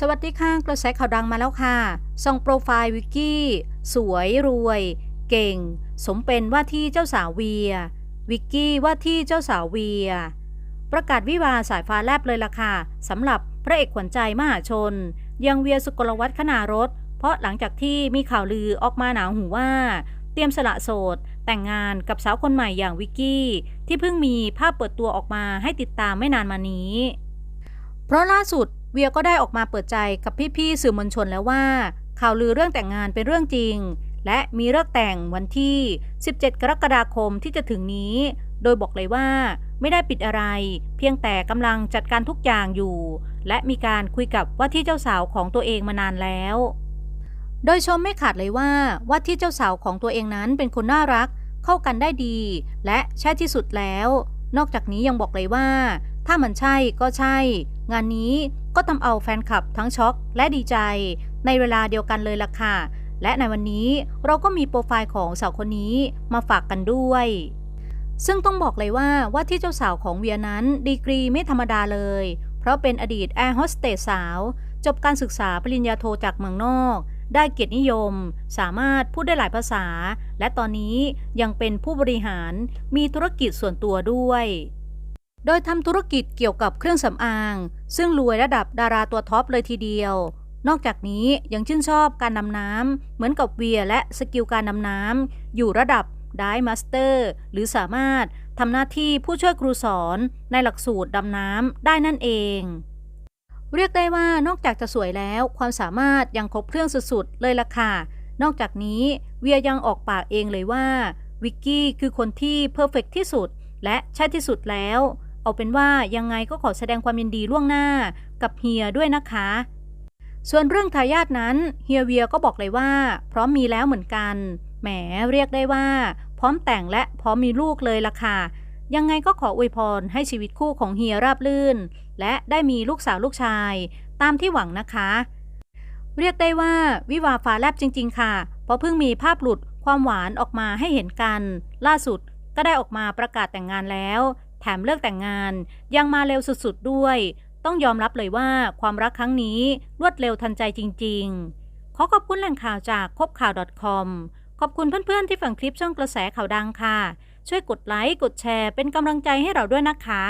สวัสดีค่ะกระแสข่าวดังมาแล้วค่ะ ส่องโปรไฟล์วิกกี้ สวยรวย เก่ง สมเป็นว่าที่เจ้าสาวเวีย วิกกี้ว่าที่เจ้าสาวเวีย ประกาศวิวาสายฟ้าแลบเลยล่ะค่ะสำหรับพระเอกขวัญใจมหาชน ยังเวียสุกลวัฒน์ขนารถ เพราะหลังจากที่มีข่าวลือออกมาหนาหูว่า เตรียมสละโสด แต่งงานกับสาวคนใหม่อย่างวิกกี้ ที่เพิ่งมีภาพเปิดตัวออกมาให้ติดตามไม่นานมานี้ เพราะล่าสุด เวียก็ได้ออกมาเปิดใจกับพี่ๆสื่อมวลชนแล้วว่า ข่าวลือเรื่องแต่งงานเป็นเรื่องจริง และมีเลิกแต่งวันที่ 17 กรกฎาคมที่จะถึงนี้ โดยบอกเลยว่าไม่ได้ปิดอะไร เพียงแต่กำลังจัดการทุกอย่างอยู่ และมีการคุยกับว่าที่เจ้าสาวของตัวเองมานานแล้ว โดยชมไม่ขาดเลยว่าว่าที่เจ้าสาวของตัวเองนั้นเป็นคนน่ารัก เข้ากันได้ดี และใช่ที่สุดแล้ว นอกจากนี้ยังบอกเลยว่า ถ้ามันใช่ก็ใช่ งานนี้ก็ทำเอาแฟนคลับทั้งช็อกและดีใจ ในเวลาเดียวกันเลยล่ะค่ะ และในวันนี้เราก็มีโปรไฟล์ของสาวคนนี้มาฝากกันด้วย ซึ่งต้องบอกเลยว่าว่าที่เจ้าสาวของเวียนั้นดีกรีไม่ธรรมดาเลย เพราะเป็นอดีตแอร์โฮสเตสสาว จบการศึกษาปริญญาโทจากเมืองนอกได้เกียรตินิยม สามารถพูดได้หลายภาษา และตอนนี้ยังเป็นผู้บริหาร มีธุรกิจส่วนตัวด้วย โดยทำธุรกิจเกี่ยวกับเครื่องสำอาง ซึ่งรวยระดับดาราตัวท็อปเลยทีเดียว นอกจากนี้ยังชื่นชอบการดำน้ำเหมือนกับเวียและสกิลการดำน้ำอยู่ระดับได้มาสเตอร์หรือสามารถทำหน้าที่ผู้ช่วยครูสอนในหลักสูตรดำน้ำได้นั่นเอง เรียกได้ว่านอกจากจะสวยแล้วความสามารถยังครบเครื่องสุดๆเลยล่ะค่ะ นอกจากนี้เวียยังออกปากเองเลยว่าวิกกี้คือคนที่เพอร์เฟกที่สุดและใช่ที่สุดแล้ว เอาเป็นว่ายังไงก็ขอแสดงความยินดีล่วงหน้ากับเฮียด้วยนะคะ ส่วนเรื่องทายาทนั้นเฮียเวียก็บอกเลยว่า พร้อมมีแล้วเหมือนกัน แหมเรียกได้ว่า พร้อมแต่งและพร้อมมีลูกเลยล่ะค่ะ ยังไงก็ขออวยพรให้ชีวิตคู่ของเฮียราบลื่น และได้มีลูกสาวลูกชาย ตามที่หวังนะคะ เรียกได้ว่าวิวาฟ้าแลบจริง ๆ ค่ะ เพราะเพิ่งมีภาพหลุดความหวานออกมาให้เห็นกัน ล่าสุดก็ได้ออกมาประกาศแต่งงานแล้ว ถมเลิกแต่งงาน ยังมาเร็วสุดๆด้วย ต้องยอมรับเลยว่าความรักครั้งนี้รวดเร็วทันใจจริง ๆ ขอขอบคุณแหล่งข่าวจากคบข่าว .com ขอบคุณเพื่อนๆที่ฟังคลิปช่องกระแสข่าวดังค่ะ ช่วยกดไลค์กดแชร์เป็นกำลังใจให้เราด้วยนะคะ